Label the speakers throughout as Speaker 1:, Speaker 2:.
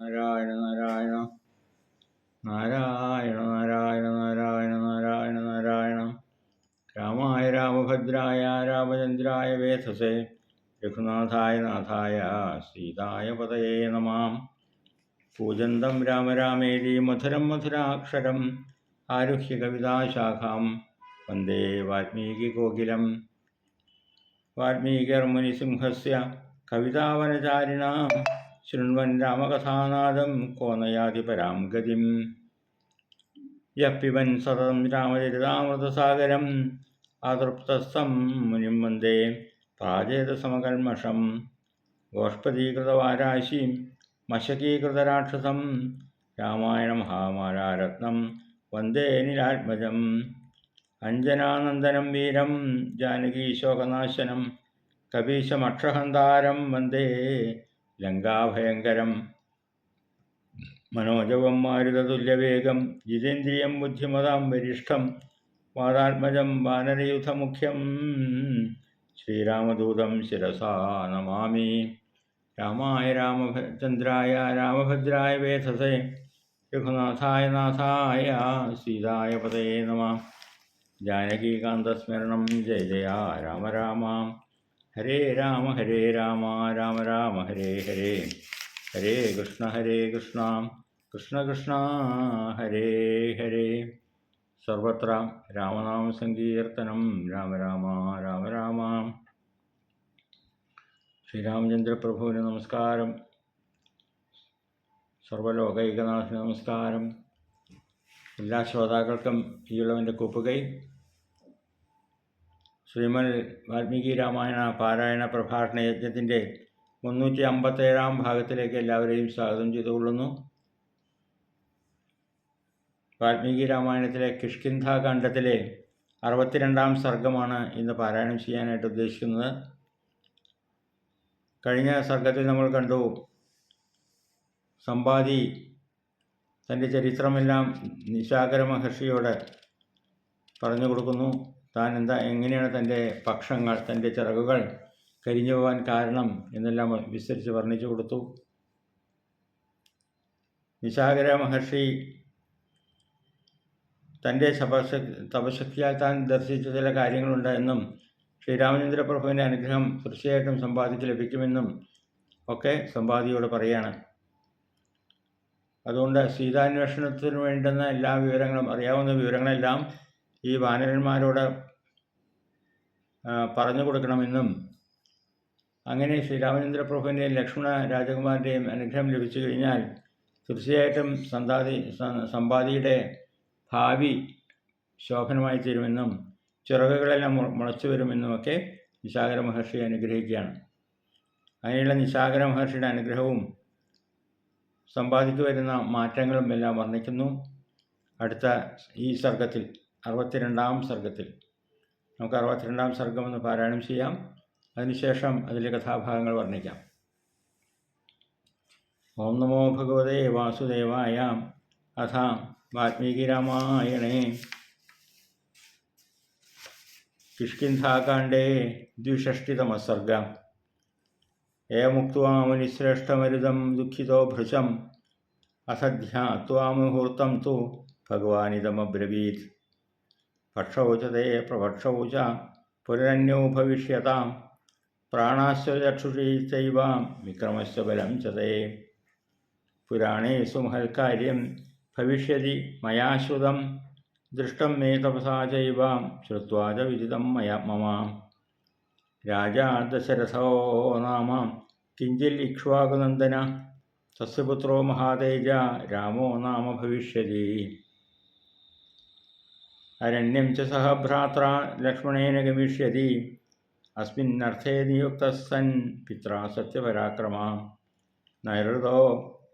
Speaker 1: നാരായണ നാരായണ. നാരായണ നാരായണ നാരായണ നാരായണ നാരായണ. രാമായ രാമഭദ്രായ രാമചന്ദ്രായ വേധസേ. രഘുനാഥായ നാഥായ സീതായ പതയേ നമാം. പൂജന്തം രാമരാമേരി മധുരം മധുരാക്ഷരം. ആരുഹ്യ കവിതാശാഖാം. വന്ദേ വാൽമീകികോകിലം വാൽമീകിർമുനിസിംഹസ്യ കവിതാവനചാരിണാം. ശൃണ്വൻ രാമകഥാനാദം കോനയാതി പരാം ഗതിം. യപ്പിവൻ സതതം രാമചരിതാമൃതസാഗരം. അതൃപ്തസ്ഥം മുനിം വന്ദേ പ്രാചേതസമകൽമഷം ഗോഷ്പദീകൃതവാരാശി മശകീകൃതരാക്ഷസം. രാമായണ മഹാമാരാരത്നം വന്ദേ നിരാത്മജം അഞ്ജനാനന്ദനം വീരം ജാനകീശോകനാശനം കപീശമക്ഷഹന്താരം വന്ദേ ലങ്കാഭയങ്കരം. മനോജവം മാരുതതുല്യവേഗം ജിതേന്ദ്രിയം ബുദ്ധിമതാം വരിഷ്ഠം വാദാത്മജം വാനരയുധമുഖ്യം ശ്രീരാമദൂതം ശിരസാ നമാമി. രാമായ രാമചന്ദ്രായ രാമഭദ്രായ വേധസേ രഘുനാഥായ നാഥായ സീതായ പതേ നമ. ജാനകീകാന്തസ്മരണം ജയ ജയ. രാമ രാമ. ഹരേ രാമ ഹരേ രാമ രാമ രാമ ഹരേ ഹരേ. ഹരേ കൃഷ്ണ ഹരേ കൃഷ്ണ കൃഷ്ണ കൃഷ്ണ ഹരേ ഹരേ. സർവത്ര രാമനാമ സങ്കീർത്തനം രാമ രാമ രാമ രാമ. ശ്രീരാമചന്ദ്രപ്രഭുവിന് നമസ്കാരം. സർവലോകൈകനാഥന് നമസ്കാരം. എല്ലാ ശ്രോതാക്കൾക്കും ഈ ഈയുള്ളവന്റെ കൂപ്പുകൈ. ശ്രീമൽ വാൽമീകി രാമായണ പാരായണ പ്രഭാഷണ യജ്ഞത്തിന്റെ മുന്നൂറ്റി അമ്പത്തേഴാം ഭാഗത്തിലേക്ക് എല്ലാവരെയും സ്വാഗതം ചെയ്തുകൊള്ളുന്നു. വാൽമീകി രാമായണത്തിലെ കിഷ്കിന്ധാകാന്ഡത്തിലെ അറുപത്തിരണ്ടാം സർഗമാണ് ഇന്ന് പാരായണം ചെയ്യാനായിട്ട് ഉദ്ദേശിക്കുന്നത്. കഴിഞ്ഞ സർഗത്തിൽ നമ്മൾ കണ്ടു സമ്പാദി തന്റെ ചരിത്രമെല്ലാം നിശാകര മഹർഷിയോട് പറഞ്ഞു കൊടുക്കുന്നു. താൻ എന്താ എങ്ങനെയാണ് തന്റെ പക്ഷങ്ങൾ തന്റെ ചിറകുകൾ കരിഞ്ഞു പോകാൻ കാരണം എന്നെല്ലാം വിസ്തരിച്ച് വർണിച്ചു കൊടുത്തു. നിശാഗര മഹർഷി തന്റെ തപശക് തപശക്തിയാൽ താൻ ദർശിച്ച ചില കാര്യങ്ങളുണ്ട് എന്നും ശ്രീരാമചന്ദ്ര പ്രഭുവിന്റെ അനുഗ്രഹം തീർച്ചയായിട്ടും സമ്പാദിക്ക് ലഭിക്കുമെന്നും ഒക്കെ സമ്പാദിയോട് പറയാണ്. അതുകൊണ്ട് സീതാന്വേഷണത്തിന് വേണ്ടുന്ന എല്ലാ വിവരങ്ങളും അറിയാവുന്ന വിവരങ്ങളെല്ലാം ഈ വാനരന്മാരോട് പറഞ്ഞു കൊടുക്കണമെന്നും അങ്ങനെ ശ്രീരാമചന്ദ്ര പ്രഭുവിന്റെയും ലക്ഷ്മണ രാജകുമാരന്റെയും അനുഗ്രഹം ലഭിച്ചു കഴിഞ്ഞാൽ തീർച്ചയായിട്ടും സന്താതി സമ്പാദിയുടെ ഭാവി ശോഭനമായി തീരുമെന്നും ചിറകുകളെല്ലാം മുളച്ചു വരുമെന്നുമൊക്കെ നിശാകര മഹർഷി അനുഗ്രഹിക്കുകയാണ്. അങ്ങനെയുള്ള നിശാകര മഹർഷിയുടെ അനുഗ്രഹവും സമ്പാദിക്കു വരുന്ന മാറ്റങ്ങളും എല്ലാം വർണിക്കുന്നു. അടുത്ത ഈ സർഗത്തിൽ അറുപത്തിരണ്ടാം സർഗത്തിൽ. നമുക്ക് അറുപത്തിരണ്ടാം സർഗം ഒന്ന് പാരായണം ചെയ്യാം. അതിനുശേഷം അതിലെ കഥാഭാഗങ്ങൾ വർണിക്കാം. ഓം നമോ ഭഗവതേ വാസുദേവായ. അഥ വാൽമീകി രാമായണേ കിഷ്കിന്ധാകാണ്ഡേ ദ്വിഷഷ്ടിതമസർഗ. ഏമുക്വാ മുനിശ്രേഷ്ഠമരുതം ദുഃഖിതോ ഭൃശം. അസധ്യാ ത്വാമുഹൂർത്തം മുഹൂർത്തം തു ഭഗവാനിതമബ്രവീത്. ഭക്ഷൗ ച തേ പ്രഭക്ഷൗ ച പുനരന്യോ ഭവിഷ്യതാം പ്രാണാശ്ച ചക്ഷുഷീ ചൈവാം വിക്രമശ്ച ബലം ചതേ. തേ പുരാണേഷു മഹൽക്കാര്യം ഭവിഷ്യതി മയാശ്രുതം ദൃഷ്ടം മേ തപസാ ചൈവാം ശ്രുവാച വിദിതം മയ മമ. രാജാ ദശരഥോ നാമ കിഞ്ചിൽ ഇക്ഷ്വാകുനന്ദന സസ്യപുത്രോ മഹാതേജ രാമോ നാമ ഭവിഷ്യതി. അരണ്യം ച സഹ ഭ്രാത്ര ലക്ഷ്മണേന ഗമിഷ്യതി അസ്മിന്നർത്ഥേ നിയുക്ത पित्रा പിത്ര സത്യപരാക്രമ നൈരൃതോ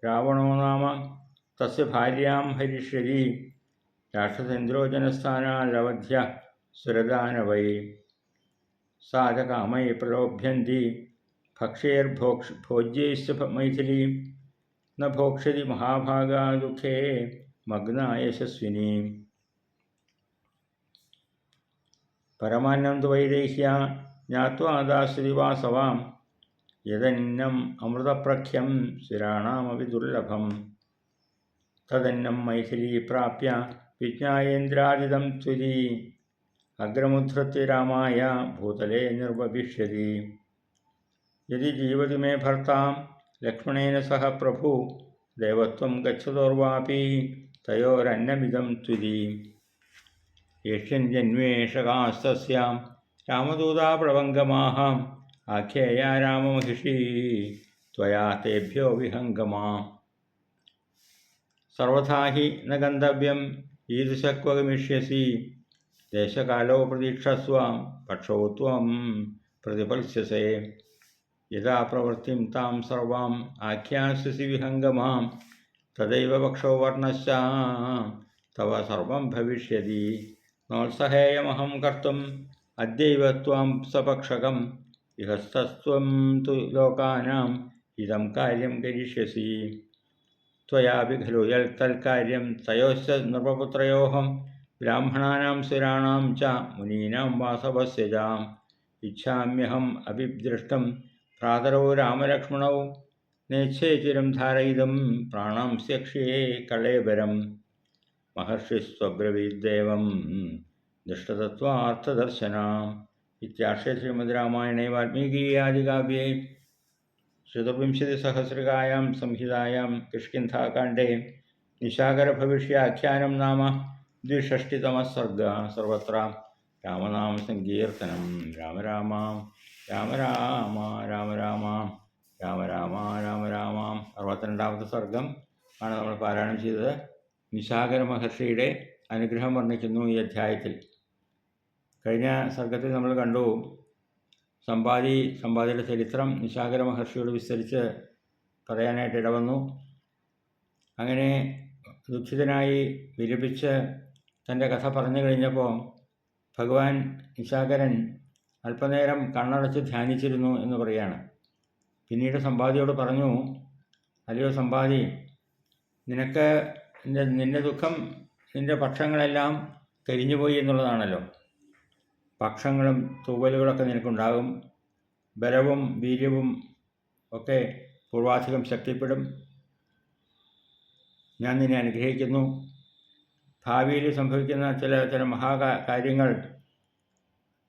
Speaker 1: രാവണോ നാമ തസ്യ ഭാര്യാം ഹരിഷ്യതി രാക്ഷസേന്ദ്രോജനസ്ഥാനാലവധ്യ സുരദാനവൈ സാ ച കാമൈ പ്രലോഭ്യന്തി ഭക്ഷ്യൈർഭോക്ഷ ഭോജ്യൈശ്ച മൈഥിലി ന ഭോക്ഷതി മഹാഭാഗാ ദുഃഖേ മഗ്ന യശസ്വിനി പരമാന്നം തു വൈദേഹ്യ ജ്ഞാത്വാ ദാസ്യതി വാസവാം യദന്നം അമൃതപ്രഖ്യം ശിരാണാമപി ദുർലഭം. തദന്നം മൈഥിലീ പ്രാപ്യ വിജ്ഞായേന്ദ്രാദിതം ത്വരി അഗ്രമുദ്ധൃത്യ രാമായ ഭൂതലേ നിർവഭിഷ്യതി. യതി ജീവതി മേ ഭർത്താം ലക്ഷ്മണേന സഹ പ്രഭു ദേവത്വം ഗച്ഛതോർവാപി തയോരന്നമിതം ത്വരി. येष्यन्यन्वेषकास्तस्यां रामदूता प्रभङ्गमाः आख्येया राममहिषी, त्वया तेभ्यो विहङ्गमा सर्वथा हि न गन्तव्यं ईदृशक्व गमिष्यसि देशकालो प्रतीक्षस्व, पक्षौ त्वं प्रतिफलिष्यसे यदा प्रवृत्तिं तां सर्वाम् आख्यास्यसि विहङ्गमां तदैव पक्षो वर्णश्च तव सर्वं भविष्यति। നോത്സഹേയമഹം കർത്തും അദ്യൈവ ത്വാം സപക്ഷകം ഇഹസ്തസ്വം തു ലോകാനാം ഇതം കാര്യം കരിഷ്യസി ത്വയാപി ഖലു യൽ തൽക്കാര്യം തയോശ്ച നൃപപുത്രയോഹം ബ്രാഹ്മണാനാം സുരാണാം ച മുനീനാം വാസവസ്യജാം ഇച്ഛാമ്യഹം അഭിദൃഷ്ടം ഭ്രാതരോ രാമലക്ഷ്മണൗ നേച്ഛേചിരം ധാരയിതം പ്രാണാം സ്യക്ഷ്യേ കളേബരം महर्षिस्त्वब्रवीद्देवं दृष्टतत्त्वार्थदर्शनम् इत्याश्रय श्रीमद्रामायणे वाल्मीकीयादिकाव्ये चतुर्विंशतिसहस्रिकायां संहितायां किष्किन्धाकाण्डे निशाकरभविष्याख्यानं नाम द्विषष्टितमः सर्गः सर्वत्र രാമനാമസങ്കീർത്തനം രാമ രാമ രാമ രാമ രാമ രാമ രാമ രാമ രാമ രാമ അറുപത്തിരണ്ടാമത്തെ സർഗം ആണ് നമ്മൾ പാരായണം ചെയ്തത് നിശാകര മഹർഷിയുടെ അനുഗ്രഹം വർണിക്കുന്നു ഈ അധ്യായത്തിൽ. കഴിഞ്ഞ സർഗത്തിൽ നമ്മൾ കണ്ടു സമ്പാദി സമ്പാദിയുടെ ചരിത്രം നിശാകര മഹർഷിയോട് വിസ്തരിച്ച് പറയാനായിട്ട് ഇടവന്നു. അങ്ങനെ ദുഃഖിതനായി വിരപിച്ച് തന്റെ കഥ പറഞ്ഞു കഴിഞ്ഞപ്പോൾ ഭഗവാൻ നിശാകരൻ അല്പനേരം കണ്ണടച്ച് ധ്യാനിച്ചിരുന്നു എന്ന് പറയാണ് പിന്നീട് സമ്പാദിയോട് പറഞ്ഞു അല്ലയോ സമ്പാദി നിനക്ക് നിന്റെ നിന്റെ ദുഃഖം നിന്റെ പക്ഷങ്ങളെല്ലാം കരിഞ്ഞുപോയി എന്നുള്ളതാണല്ലോ. പക്ഷങ്ങളും തൂവലുകളൊക്കെ നിനക്കുണ്ടാകും. ബലവും വീര്യവും ഒക്കെ പൂർവാധികം ശക്തിപ്പെടും. ഞാൻ നിന്നെ അനുഗ്രഹിക്കുന്നു. ഭാവിയിൽ സംഭവിക്കുന്ന ചില ചില മഹാ കാര്യങ്ങൾ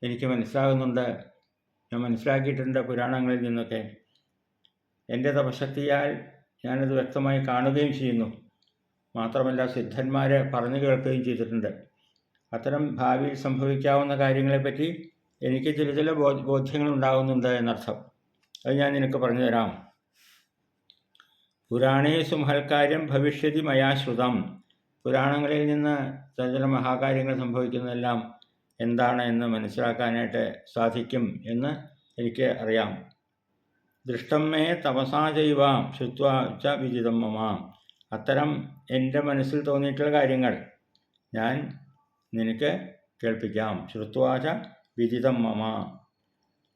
Speaker 1: എനിക്ക് മനസ്സിലാകുന്നുണ്ട്. ഞാൻ മനസ്സിലാക്കിയിട്ടുണ്ട് പുരാണങ്ങളിൽ നിന്നൊക്കെ. എന്റെ തപശക്തിയാൽ ഞാനത് വ്യക്തമായി കാണുകയും ചെയ്യുന്നു. മാത്രമല്ല സിദ്ധന്മാർ പറഞ്ഞു കേൾക്കുകയും ചെയ്തിട്ടുണ്ട്. അത്തരം ഭാവിയിൽ സംഭവിക്കാവുന്ന കാര്യങ്ങളെപ്പറ്റി എനിക്ക് ചില ചില ബോധ്യങ്ങൾ ഉണ്ടാകുന്നുണ്ട് എന്നർത്ഥം. അത് ഞാൻ നിനക്ക് പറഞ്ഞു തരാം പുരാണേ മഹൽക്കാര്യം ഭവിഷ്യതി മയാശ്രുതം പുരാണങ്ങളിൽ നിന്ന് ചില ചില മഹാകാര്യങ്ങൾ സംഭവിക്കുന്നതെല്ലാം എന്താണ് എന്ന് മനസ്സിലാക്കാനായിട്ട് സാധിക്കും എന്ന് എനിക്ക് അറിയാം. ദൃഷ്ടം മേ തപസാ ചെയ്യുവാം ശുത്വ ച വിജിതം മമ. അത്തരം എന്റെ മനസ്സിൽ തോന്നിയിട്ടുള്ള കാര്യങ്ങൾ ഞാൻ നിനക്ക് കേൾപ്പിക്കാം. ശ്രുത്വാച വിദിതം മമ.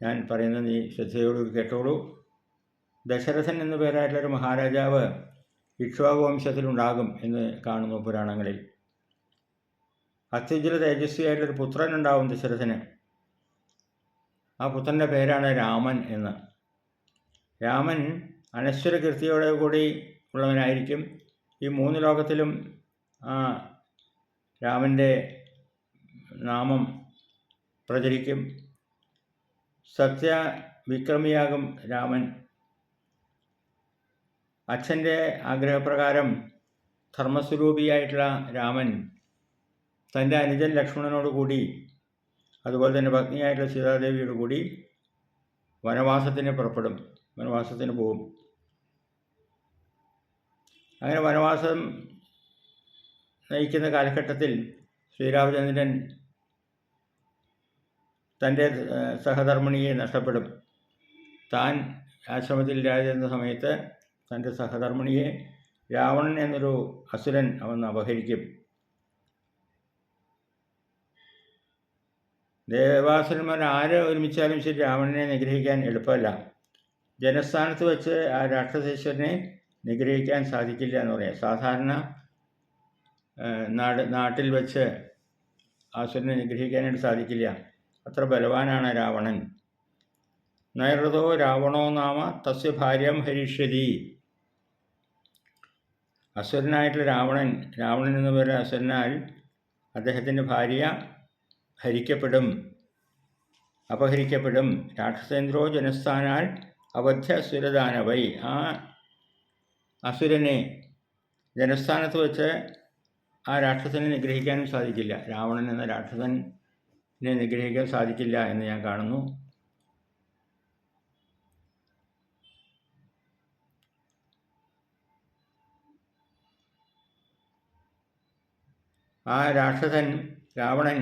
Speaker 1: ഞാൻ പറയുന്നത് നീ ശ്രദ്ധയോട് കേട്ടോളൂ. ദശരഥൻ എന്നു പേരായിട്ടുള്ളൊരു മഹാരാജാവ് ഇക്ഷ്വാവംശത്തിലുണ്ടാകും എന്ന് കാണുന്നു പുരാണങ്ങളിൽ. അത്യുജ്വല തേജസ്വിയായിട്ടൊരു പുത്രൻ ഉണ്ടാവും ദശരഥന്. ആ പുത്രന്റെ പേരാണ് രാമൻ എന്ന്. രാമൻ അനശ്വര കീർത്തിയോടെ കൂടി ഉള്ളവനായിരിക്കും. ഈ മൂന്ന് ലോകത്തിലും രാമന്റെ നാമം പ്രചരിക്കും. സത്യ വിക്രമിയാകും രാമൻ. അച്ഛന്റെ ആഗ്രഹപ്രകാരം ധർമ്മസ്വരൂപിയായിട്ടുള്ള രാമൻ തന്റെ അനുജൻ ലക്ഷ്മണനോട് കൂടി അതുപോലെ തന്നെ പത്നിയായിട്ടുള്ള സീതാദേവിയോട് കൂടി വനവാസത്തിന് പുറപ്പെടും. വനവാസത്തിന് പോകും. അങ്ങനെ വനവാസം നയിക്കുന്ന കാലഘട്ടത്തിൽ ശ്രീരാമചന്ദ്രൻ തന്റെ സഹധർമ്മിണിയെ നഷ്ടപ്പെടും. താൻ ആശ്രമത്തിൽ രാജിരുന്ന സമയത്ത് തന്റെ സഹധർമ്മിണിയെ രാവണൻ എന്നൊരു അസുരൻ അവൻ അപഹരിക്കും. ദേവാസുരന്മാർ ആര് ഒരുമിച്ചാലും ശരി രാവണനെ നിഗ്രഹിക്കാൻ എളുപ്പമല്ല. ജനസ്ഥാനത്ത് വെച്ച് ആ രാക്ഷസേശ്വരനെ നിഗ്രഹിക്കാൻ സാധിക്കില്ല എന്ന് പറയാം. സാധാരണ നാട് നാട്ടിൽ വെച്ച് ആസുരനെ നിഗ്രഹിക്കാനായിട്ട് സാധിക്കില്ല. അത്ര ബലവാനാണ് രാവണൻ. നൈറതോ രാവണോ നാമ തസ്യ ഭാര്യം ഹരിഷ്യതി. അസുരനായിട്ടുള്ള രാവണൻ രാവണൻ എന്ന് പറയുന്ന അസുരനാൽ അദ്ദേഹത്തിന്റെ ഭാര്യ ഹരിക്കപ്പെടും അപഹരിക്കപ്പെടും. രാക്ഷസേന്ദ്രോ ജനസ്ഥാനാൽ അവധ്യ സുരദാനവൈ. ആ അസുരനെ ജനസ്ഥാനത്ത് വെച്ച് ആ രാക്ഷസനെ നിഗ്രഹിക്കാനും സാധിക്കില്ല. രാവണൻ എന്ന രാക്ഷസനെ നിഗ്രഹിക്കാൻ സാധിക്കില്ല എന്ന് ഞാൻ കാണുന്നു. ആ രാക്ഷസൻ രാവണൻ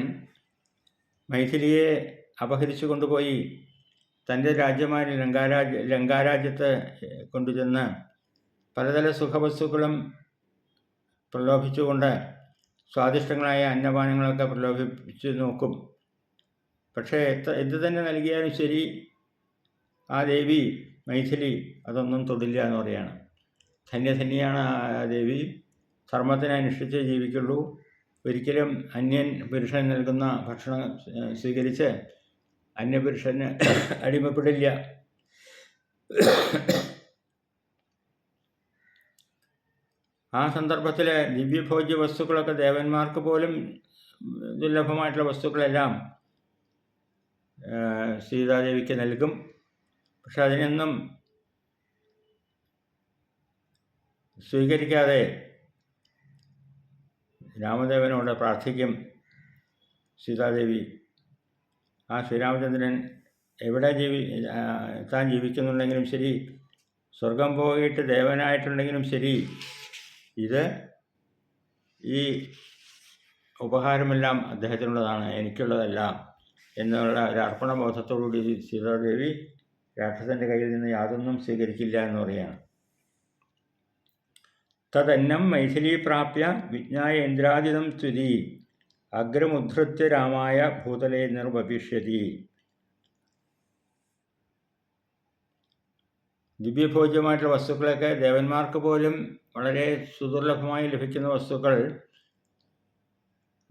Speaker 1: മൈഥിലിയെ അപഹരിച്ചു കൊണ്ടുപോയി തന്റെ രാജ്യമായ ലങ്കാരാജ്യ ലങ്കാരാജ്യത്ത് കൊണ്ടുചെന്ന് പലതര സുഖവസ്തുക്കളും പ്രലോഭിച്ചുകൊണ്ട് സ്വാദിഷ്ടങ്ങളായ അന്നപാനങ്ങളൊക്കെ പ്രലോഭിപ്പിച്ച് നോക്കും. പക്ഷേ എത്ര എന്ത് തന്നെ നൽകിയാലും ശരി ആ ദേവി മൈഥിലി അതൊന്നും തൊടില്ല എന്ന് പറയാണ്. ധന്യധന്യാണ് ആ ദേവി. ധർമ്മത്തിനെ അനുഷ്ഠിച്ച് ജീവിക്കുള്ളൂ. ഒരിക്കലും അന്യൻ പുരുഷൻ നൽകുന്ന ഭക്ഷണം സ്വീകരിച്ച് അന്യപുരുഷന് അടിമപ്പെടില്ല. ആ സന്ദർഭത്തിൽ ദിവ്യഭോജ്യ വസ്തുക്കളൊക്കെ ദേവന്മാർക്ക് പോലും ദുർലഭമായിട്ടുള്ള വസ്തുക്കളെല്ലാം സീതാദേവിക്ക് നൽകും. പക്ഷെ അതിനൊന്നും സ്വീകരിക്കാതെ രാമദേവനോട് പ്രാർത്ഥിക്കും സീതാദേവി ആ ശ്രീരാമചന്ദ്രൻ എവിടെ ജീവി താൻ ജീവിക്കുന്നുണ്ടെങ്കിലും ശരി സ്വർഗം പോയിട്ട് ദേവനായിട്ടുണ്ടെങ്കിലും ശരി ഇത് ഈ ഉപഹാരമെല്ലാം അദ്ദേഹത്തിനുള്ളതാണ് എനിക്കുള്ളതല്ല എന്നുള്ള ഒരു അർപ്പണ ബോധത്തോടുകൂടി സീതാദേവി രാക്ഷസന്റെ കയ്യിൽ നിന്ന് യാതൊന്നും സ്വീകരിക്കില്ല എന്ന് പറയുകയാണ്. തദന്നം മൈഥിലി പ്രാപ്യ വിജ്ഞായ ഇന്ദ്രാദിതം സ്തുതി. അഗ്രമുദ്ധൃത്യ രാമായ ഭൂതലേ നിർഭവിഷ്യതി ദിവ്യഭോജ്യമായിട്ടുള്ള വസ്തുക്കളൊക്കെ ദേവന്മാർക്ക് പോലും വളരെ സുദുർലഭമായി ലഭിക്കുന്ന വസ്തുക്കൾ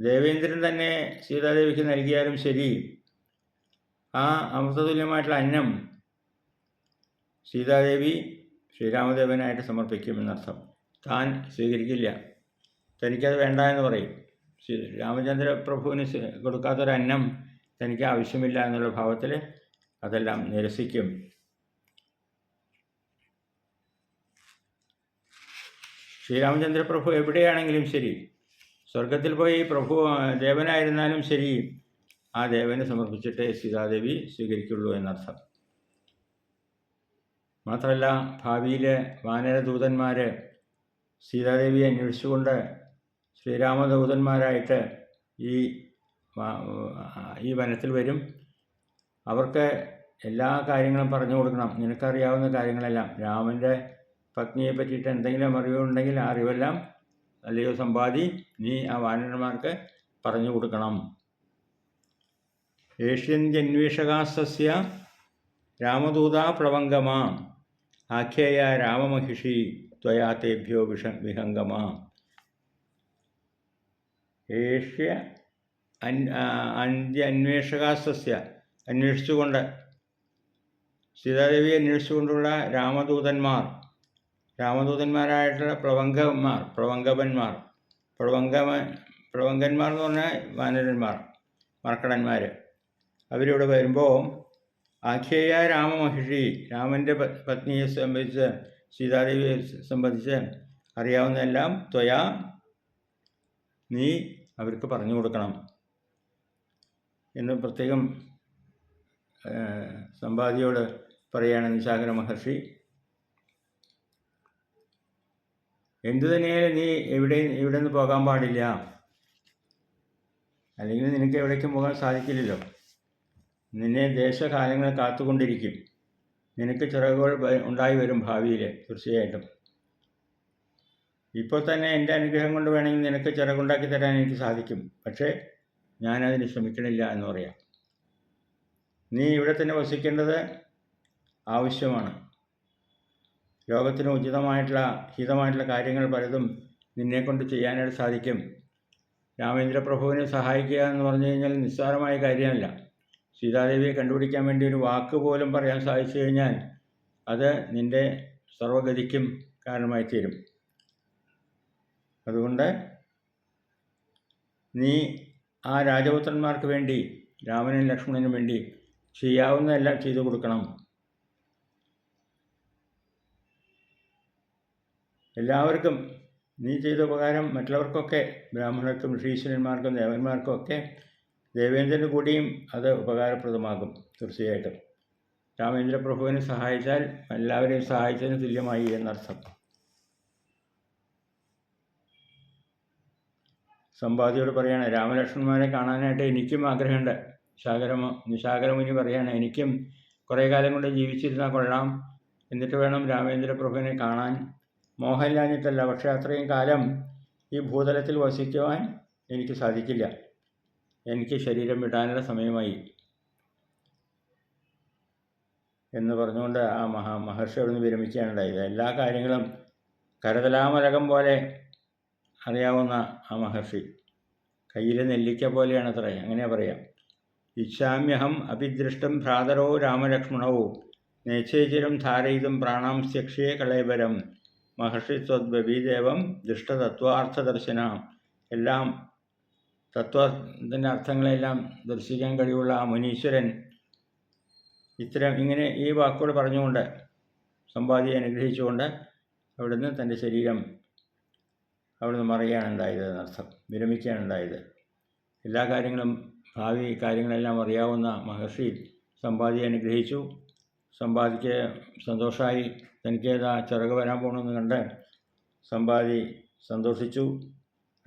Speaker 1: ദേവേന്ദ്രൻ തന്നെ സീതാദേവിക്ക് നൽകിയാലും ശരി. ആ അമൃതതുല്യമായിട്ടുള്ള അന്നം സീതാദേവി ശ്രീരാമദേവനായിട്ട് സമർപ്പിക്കുമെന്നർത്ഥം. താൻ സ്വീകരിക്കില്ല. തനിക്കത് വേണ്ട എന്ന് പറയും. രാമചന്ദ്ര പ്രഭുവിന് കൊടുക്കാത്തൊരന്നം തനിക്ക് ആവശ്യമില്ല എന്നുള്ള ഭാവത്തിൽ അതെല്ലാം നിരസിക്കും. ശ്രീരാമചന്ദ്ര പ്രഭു എവിടെയാണെങ്കിലും ശരി. സ്വർഗത്തിൽ പോയി പ്രഭു ദേവനായിരുന്നാലും ശരി. ആ ദേവനെ സമർപ്പിച്ചിട്ടേ സീതാദേവി സ്വീകരിക്കുള്ളൂ എന്നർത്ഥം. മാത്രമല്ല ഭാവിയിലെ വാനരദൂതന്മാർ സീതാദേവിയെ അന്വേഷിച്ചുകൊണ്ട് ശ്രീരാമദൂതന്മാരായിട്ട് ഈ ഈ വനത്തിൽ വരും. അവർക്ക് എല്ലാ കാര്യങ്ങളും പറഞ്ഞു കൊടുക്കണം. നിനക്കറിയാവുന്ന കാര്യങ്ങളെല്ലാം. രാമന്റെ പത്നിയെ പറ്റിയിട്ട് എന്തെങ്കിലും അറിവുണ്ടെങ്കിൽ ആ അറിവെല്ലാം അല്ലയോ സമ്പാദി നീ ആ വാനരന്മാർക്ക് പറഞ്ഞു കൊടുക്കണം. ഏഷ്യൻ ജന്വേഷകാസ്യ രാമദൂത പ്രവംഗമാ. ആഖ്യേയ രാമമഹിഷി ത്വയാ തേഭ്യോ വിഷ വിഹംഗമ. ഏഷ്യ അൻ അന്ത്യ അന്വേഷകാസ്തസ്യ അന്വേഷിച്ചുകൊണ്ട് സീതാദേവിയെ അന്വേഷിച്ചുകൊണ്ടുള്ള രാമദൂതന്മാർ രാമദൂതന്മാരായിട്ടുള്ള പ്രവങ്കന്മാർ പ്രവങ്കപന്മാർ പ്രവങ്ക പ്രവങ്കന്മാർ എന്ന് പറഞ്ഞാൽ വാനരന്മാർ മർക്കടന്മാർ അവരിവിടെ വരുമ്പോൾ ആഖ്യേയ രാമമഹിഷി രാമന്റെ പത്നിയെ സംബന്ധിച്ച് സീതാദേവിയെ സംബന്ധിച്ച് അറിയാവുന്നതെല്ലാം ത്വയാ നീ അവർക്ക് പറഞ്ഞു കൊടുക്കണം. എന്ന് പ്രത്യേകം സമ്പാദിയോട് പറയുകയാണ് നിശാകര മഹർഷി എന്തു തന്നെയായാലും നീ എവിടെ ഇവിടെ നിന്ന് പോകാൻ പാടില്ല. അല്ലെങ്കിൽ നിനക്ക് എവിടേക്കും പോകാൻ സാധിക്കില്ലല്ലോ. നിന്നെ ദേശകാലങ്ങൾ കാത്തുകൊണ്ടിരിക്കും. നിനക്ക് ചിറകുകൾ ഉണ്ടായി വരും ഭാവിയിൽ തീർച്ചയായിട്ടും. ഇപ്പോൾ തന്നെ എന്റെ അനുഗ്രഹം കൊണ്ട് വേണമെങ്കിൽ നിനക്ക് ചിറകുണ്ടാക്കി തരാൻ എനിക്ക് സാധിക്കും. പക്ഷേ ഞാനതിന് ശ്രമിക്കണില്ല എന്ന് പറയാം. നീ ഇവിടെ തന്നെ വസിക്കേണ്ടത് ആവശ്യമാണ്. ലോകത്തിന് ഉചിതമായിട്ടുള്ള ഹിതമായിട്ടുള്ള കാര്യങ്ങൾ പലതും നിന്നെക്കൊണ്ട് ചെയ്യാനായിട്ട് സാധിക്കും. രാമേന്ദ്ര പ്രഭുവിനെ സഹായിക്കുക എന്ന് പറഞ്ഞു കഴിഞ്ഞാൽ നിസ്സാരമായ കാര്യമല്ല. സീതാദേവിയെ കണ്ടുപിടിക്കാൻ വേണ്ടി ഒരു വാക്ക് പോലും പറയാൻ സാധിച്ചു കഴിഞ്ഞാൽ അത് നിന്റെ സർവഗതിക്കും കാരണമായി തീരും അതുകൊണ്ട് നീ ആ രാജപുത്രന്മാർക്ക് വേണ്ടി രാമനും ലക്ഷ്മണനും വേണ്ടി ചെയ്യാവുന്നതെല്ലാം ചെയ്തു കൊടുക്കണം. എല്ലാവർക്കും നീ ചെയ്ത ഉപകാരം മറ്റുള്ളവർക്കൊക്കെ ബ്രാഹ്മണർക്കും ഋഷീശ്വരന്മാർക്കും ദേവന്മാർക്കും ഒക്കെ ദേവേന്ദ്രന് കൂടിയും അത് ഉപകാരപ്രദമാകും തീർച്ചയായിട്ടും. രാമേന്ദ്ര പ്രഭുവിനെ സഹായിച്ചാൽ എല്ലാവരെയും സഹായിച്ചതിന് തുല്യമായി എന്നർത്ഥം. സമ്പാദിയോട് പറയാണ് രാമലക്ഷ്മണന്മാരെ കാണാനായിട്ട് എനിക്കും ആഗ്രഹമുണ്ട്. ശാകരമോ നിശാകരമുനി പറയാണ് എനിക്കും കുറേ കാലം കൊണ്ട് ജീവിച്ചിരുന്നാൽ കൊള്ളാം. എന്നിട്ട് വേണം രാമേന്ദ്ര പ്രഭുവിനെ കാണാൻ. മോഹമില്ലാഞ്ഞിട്ടല്ല പക്ഷേ അത്രയും കാലം ഈ ഭൂതലത്തിൽ വസിക്കുവാൻ എനിക്ക് സാധിക്കില്ല. എനിക്ക് ശരീരം വിടാനുള്ള സമയമായി എന്ന് പറഞ്ഞുകൊണ്ട് ആ മഹാ മഹർഷി അവിടുന്ന് വിരമിക്കുകയാണ് ഉണ്ടായത്. എല്ലാ കാര്യങ്ങളും കരതലാമലകം പോലെ അറിയാവുന്ന ആ മഹർഷി. കയ്യിലെ നെല്ലിക്ക പോലെയാണ് അത്ര അങ്ങനെ പറയാം. ഇച്ഛാമ്യഹം അഭിദൃഷ്ടം ഭ്രാതരോ രാമലക്ഷ്മണവും നേച്ഛേചിരം ധാരയിതും പ്രാണാംസ്യക്ഷേ കളയപരം മഹർഷി ദൃഷ്ടതത്വാർത്ഥദർശന. എല്ലാം തത്വത്തിന്റെ അർത്ഥങ്ങളെല്ലാം ദർശിക്കാൻ കഴിവുള്ള ആ മുനീശ്വരൻ ഇത്തരം ഇങ്ങനെ ഈ വാക്കുകൾ പറഞ്ഞുകൊണ്ട് സമ്പാദിയെ അനുഗ്രഹിച്ചുകൊണ്ട് അവിടുന്ന് തന്റെ ശരീരം അവിടുന്ന് മറിയാണുണ്ടായത് എന്നർത്ഥം വിരമിക്കുകയാണ് ഉണ്ടായത് എല്ലാ കാര്യങ്ങളും ഭാവി കാര്യങ്ങളെല്ലാം അറിയാവുന്ന മഹർഷി സമ്പാദിയെ അനുഗ്രഹിച്ചു. സമ്പാദിക്ക് സന്തോഷമായി തനിക്ക് ഏതാ ചിറക് വരാൻ പോകണമെന്ന് കണ്ട് സമ്പാദി സന്തോഷിച്ചു.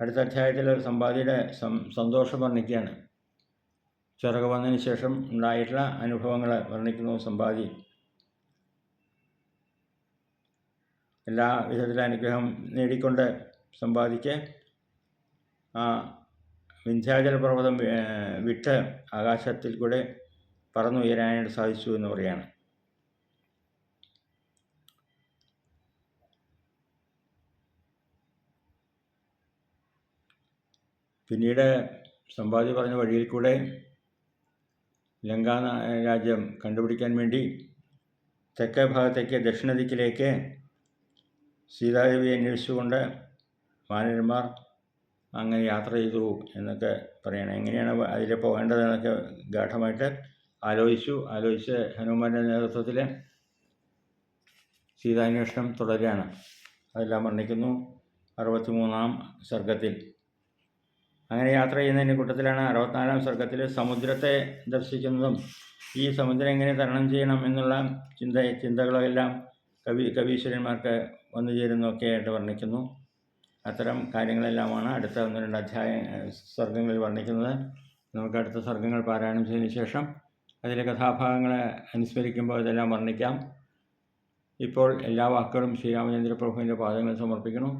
Speaker 1: അടുത്ത അധ്യായത്തിൽ ഒരു സമ്പാദിയുടെ സന്തോഷം വർണിക്കുകയാണ്. ചിറക് വന്നതിന് ശേഷം ഉണ്ടായിട്ടുള്ള അനുഭവങ്ങൾ വർണിക്കുന്നു സമ്പാദി. എല്ലാ വിധത്തിലും അനുഗ്രഹം നേടിക്കൊണ്ട് സമ്പാദിക്ക്. ആ വിന്ധ്യാചല പർവതം വിട്ട് ആകാശത്തിൽ കൂടെ പറന്നുയരാനായിട്ട് സാധിച്ചു എന്ന് പറയാണ് പിന്നീട് സമ്പാദി പറഞ്ഞ വഴിയിൽ കൂടെ ലങ്കാ രാജ്യം കണ്ടുപിടിക്കാൻ വേണ്ടി തെക്കേ ഭാഗത്തേക്ക് ദക്ഷിണ ദിക്കിലേക്ക് സീതാദേവിയെ അന്വേഷിച്ചുകൊണ്ട് വാനരന്മാർ അങ്ങനെ യാത്ര ചെയ്തു എന്നൊക്കെ പറയണം. എങ്ങനെയാണ് അതിൽ പോകേണ്ടതെന്നൊക്കെ ഗാഠമായിട്ട് ആലോചിച്ചു. ആലോചിച്ച് ഹനുമാന്റെ നേതൃത്വത്തിൽ സീതാന്വേഷണം തുടരുകയാണ്. അതെല്ലാം വർണിക്കുന്നു. അറുപത്തിമൂന്നാം സർഗത്തിൽ അങ്ങനെ യാത്ര ചെയ്യുന്നതിന്റെ കൂട്ടത്തിലാണ് അറുപത്തിനാലാം സർഗത്തിൽ സമുദ്രത്തെ ദർശിക്കുന്നതും ഈ സമുദ്രം എങ്ങനെ തരണം ചെയ്യണം എന്നുള്ള ചിന്ത ചിന്തകളെല്ലാം കവി കവീശ്വരന്മാർക്ക് വന്നു ചേരുന്നൊക്കെ ആയിട്ട് വർണിക്കുന്നു. അത്തരം കാര്യങ്ങളെല്ലാമാണ് അടുത്ത ഒന്ന് രണ്ട് അധ്യായ സർഗങ്ങളിൽ വർണിക്കുന്നത്. നമുക്ക് അടുത്ത സർഗങ്ങൾ പാരായണം ചെയ്തതിന് ശേഷം അതിലെ കഥാഭാഗങ്ങളെ അനുസ്മരിക്കുമ്പോൾ ഇതെല്ലാം വർണിക്കാം. ഇപ്പോൾ എല്ലാ വാക്കുകളും ശ്രീരാമചന്ദ്ര പ്രഭുവിന്റെ പാദങ്ങൾ സമർപ്പിക്കണം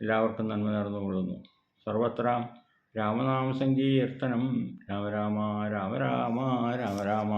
Speaker 1: എല്ലാവർക്കും നന്മ നേർന്നുകൊള്ളുന്നു. സർവത്ര രാമനാമസങ്കീർത്തനം രാമ രാമ രാമ രാമ രാമ രാമ